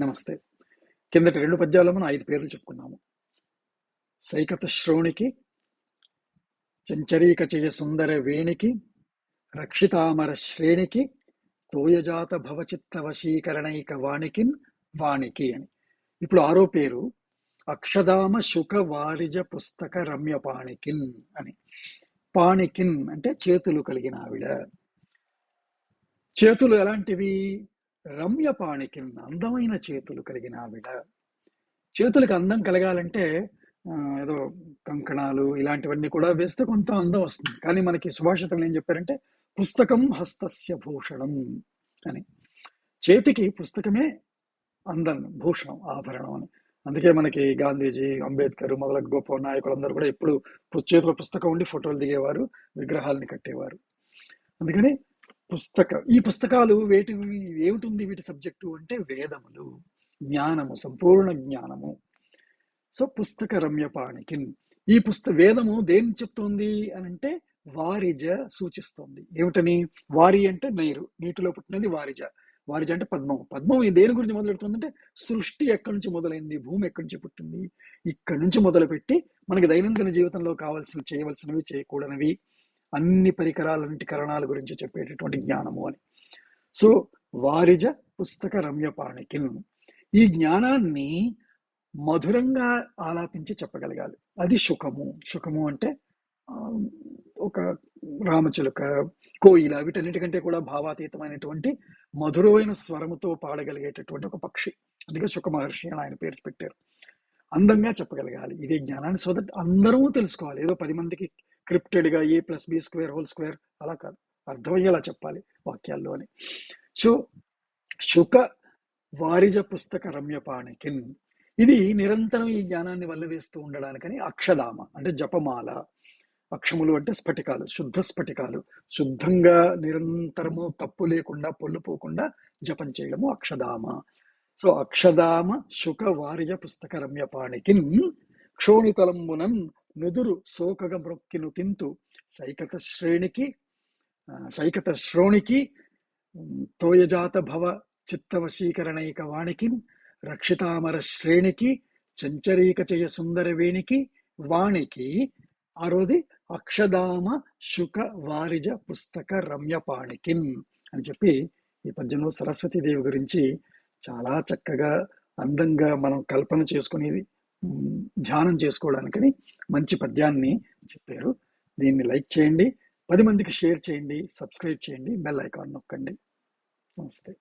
నమస్తే. కిందటి రెండు పద్యాల్లో మనం ఐదు పేర్లు చెప్పుకున్నాము. సైకత శ్రోణికి చంచరీక చేయ సుందర వేణికి రక్షితామర శ్రేణికి తోయజాత భవచిత్త వశీకరణైక వాణికిన్ వాణికి అని. ఇప్పుడు ఆరో పేరు అక్షదామ శుక వారిజ పుస్తక రమ్య పాణికిన్ అని. పాణికిన్ అంటే చేతులు కలిగిన ఆవిడ. చేతులు ఎలాంటివి? రమ్యపాణికి అందమైన చేతులు కలిగిన ఆవిడ. చేతులకు అందం కలగాలంటే ఏదో కంకణాలు ఇలాంటివన్నీ కూడా వేస్తే కొంత అందం వస్తుంది. కానీ మనకి సుభాషితంలో ఏం చెప్పారంటే పుస్తకం హస్తస్య భూషణం అని. చేతికి పుస్తకమే అందం భూషణం ఆభరణం అని. అందుకే మనకి గాంధీజీ అంబేద్కర్ మొదలగు గొప్ప నాయకులందరూ కూడా ఎప్పుడు చేతిలో పుస్తకం ఉండి ఫోటోలు దిగేవారు విగ్రహాలని కట్టేవారు. అందుకని పుస్తక ఈ పుస్తకాలు వేటి ఏమిటి వీటి సబ్జెక్టు అంటే వేదములు జ్ఞానము సంపూర్ణ జ్ఞానము. సో పుస్తక రమ్యపాణికిన్ ఈ పుస్తక వేదము దేని చెప్తోంది అని అంటే వారిజ సూచిస్తుంది. ఏమిటని? వారి అంటే నీరు. నీటిలో పుట్టినది వారిజ. వారిజ అంటే పద్మం పద్మం ఈ దేని గురించి మొదలెడుతుందంటే సృష్టి ఎక్కడి నుంచి మొదలైంది? భూమి ఎక్కడి నుంచి పుట్టింది? ఇక్కడి నుంచి మొదలుపెట్టి మనకి దైనందిన జీవితంలో కావాల్సిన చేయవలసినవి చేయకూడనివి. అన్ని పరికరాలన్నిటి కరణాల గురించి చెప్పేటటువంటి జ్ఞానము అని. సో వారిజ పుస్తక రమ్యపాణికిన్ ఈ జ్ఞానాన్ని మధురంగా ఆలాపించి చెప్పగలగాలి. అది సుఖము. సుఖము అంటే ఒక రామచిలుక కోయిల వీటన్నిటికంటే కూడా భావాతీతమైనటువంటి మధురమైన స్వరముతో పాడగలిగేటటువంటి ఒక పక్షి. అందుకే సుఖ మహర్షి అని ఆయన పేరు పెట్టారు. అందంగా చెప్పగలగాలి. ఇదే జ్ఞానాన్ని సో దట్ అందరూ తెలుసుకోవాలి. ఏదో పది మందికి క్రిప్టెడ్గా A plus B square whole square అలా కాదు. అర్థమయ్యేలా చెప్పాలి వాక్యాల్లో అని సో శుక వారిజ పుస్తక రమ్యపాణికిన్. ఇది నిరంతరం ఈ జ్ఞానాన్ని వల్లవేస్తూ ఉండడానికని అక్షధామ అంటే జపమాల. అక్షములు అంటే స్ఫటికాలు శుద్ధ స్ఫటికాలు. శుద్ధంగా నిరంతరము తప్పు లేకుండా పొల్లుపోకుండా జపం చేయడము అక్షధామ సో అక్షధామ శుక వారిజ పుస్తక రమ్యపాణికిన్ క్షోణితలంబునన్ నుదురు శోకగ మృక్కిను తింతు సైకత శ్రేణికి ఆ, సైకత శ్రోణికి ఉమ్, తోయజాత భవ చిత్తవశీకరణైక వాణికి రక్షితామర శ్రేణికి చంచరీకచయ సుందర వేణికి వాణికి ఆరోది అక్షదామ శుక వారిజ పుస్తక రమ్యపాణికిన్ అని చెప్పి ఈ పద్యంలో సరస్వతీదేవి గురించి చాలా చక్కగా అందంగా మనం కల్పన చేసుకునేది ధ్యానం చేసుకోవడానికని మంచి పద్యాన్ని చెప్పారు. దీన్ని లైక్ చేయండి. పది మందికి షేర్ చేయండి. సబ్స్క్రైబ్ చేయండి. బెల్ ఐకాన్ నొక్కండి. నమస్తే.